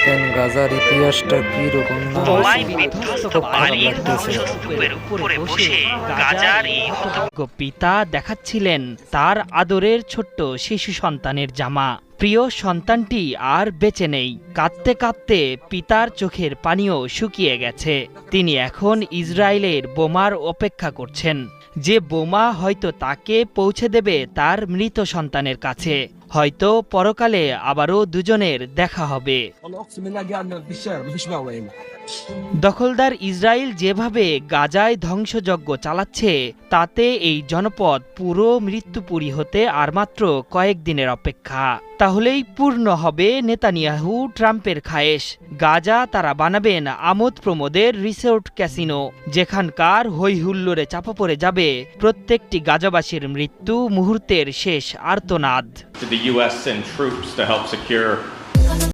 দেখেন গাজার ইতিহাসটা কি রকম পিতা দেখাচ্ছিলেন তার আদরের ছোট্ট শিশু সন্তানের জামা। প্রিয় সন্তানটি আর বেঁচে নেই। কাঁদতে কাঁদতে পিতার চোখের পানিও শুকিয়ে গেছে। তিনি এখন ইসরায়েলের বোমার অপেক্ষা করছেন। যে বোমা হয়তো তাকে পৌঁছে দেবে তার মৃত সন্তানের কাছে। হয়তো পরকালে আবারও দুজনের দেখা হবে। দখলদার ইসরায়েল যেভাবে গাজায় ধ্বংসযজ্ঞ চালাচ্ছে, তাতে এই জনপদ পুরো মৃত্যুপুরি হতে আর মাত্র কয়েকদিনের অপেক্ষা। তাহলেই পূর্ণ হবে নেতানিয়াহু ট্রাম্প ট্রাম্পের খায়েশ। গাজা তারা বানাবেন আমোদ প্রমোদের রিসোর্ট ক্যাসিনো। যেখানকার হৈহুল্লোরে চাপা পড়ে যাবে প্রত্যেকটি গাজাবাসীর মৃত্যু মুহূর্তের শেষ আর্তনাদ।